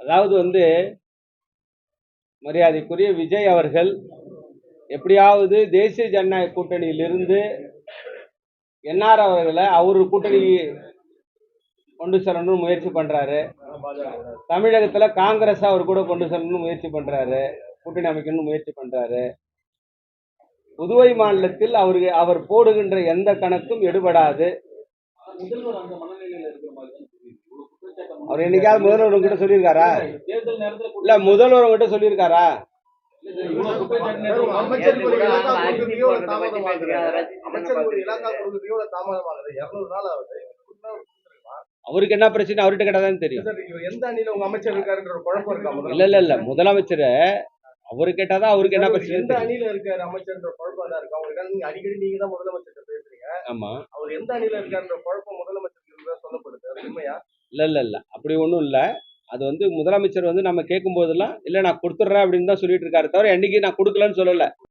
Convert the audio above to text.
அதாவது வந்து மரியாதைக்குரிய விஜய் அவர்கள் எப்படியாவது தேசிய ஜனநாயக கூட்டணியிலிருந்து என்ஆர் அவர்களை அவர் கூட்டணி கொண்டு செல்லணும்னு முயற்சி பண்றாரு. தமிழகத்துல காங்கிரஸ் அவர் கூட கொண்டு செல்லணும்னு முயற்சி பண்றாரு. கூட்டணி அமைக்கணும்னு முயற்சி பண்றாரு. புதுவை மாநிலத்தில் அவருக்கு அவர் போடுகின்ற எந்த கணக்கும் எடுபடாது. முதல்வர் அந்த மனநிலையில இருக்கிற மாதிரி தான் அவர் என்னைக்காவது முதல்வர் உங்ககிட்ட சொல்லியிருக்காரா தேர்தல் நேரத்துல இல்ல முதல்வர் உங்ககிட்ட சொல்லியிருக்காரா இவ்வளவு குற்றச்சாட்டு மேலும் நேரத்துல அமைச்சர் ஒரு நேரத்துல இலாக்கா அரிசி கொடுக்கறதுக்கே ஒரு போடுறத பத்தி தாமதமாகுது. பேசுறாரு. அமைச்சர் ஒரு இலாக்கா கொடுக்கறதுக்கே ஒரு தாமதமாகுது. 200 நாள் ஆகுது. அவருக்கு என்ன பிரச்சனை அவர்கிட்ட கேட்டாதான் தெரியும் எந்த அணியில உங்க அமைச்சர் இருக்காருன்ற ஒரு குழப்பம் இருக்கா? இல்ல இல்ல இல்ல முதலமைச்சர் அவரு கேட்டாதான் அவருக்கு என்ன பிரச்சனை எந்த. அணியில இருக்காரு அமைச்சர்ன்ற குழப்பம் தான் இருக்கு அவங்களுக்கு நீங்க அடிக்கடி நீங்க தான் முதலமைச்சர் பேசுறீங்க ஆமா அவர் எந்த அணியில இருக்காருன்ற குழப்பம் இல்ல இல்ல இல்ல. அப்படி ஒன்றும் இல்லை. அது வந்து முதலமைச்சர் வந்து நம்ம கேட்கும் போதெல்லாம் இல்லை நான் கொடுத்துட்றேன் அப்படின்னு தான் சொல்லிட்டு இருக்காரு தவிர என்னைக்கு நான் கொடுக்கலன்னு சொல்லலை.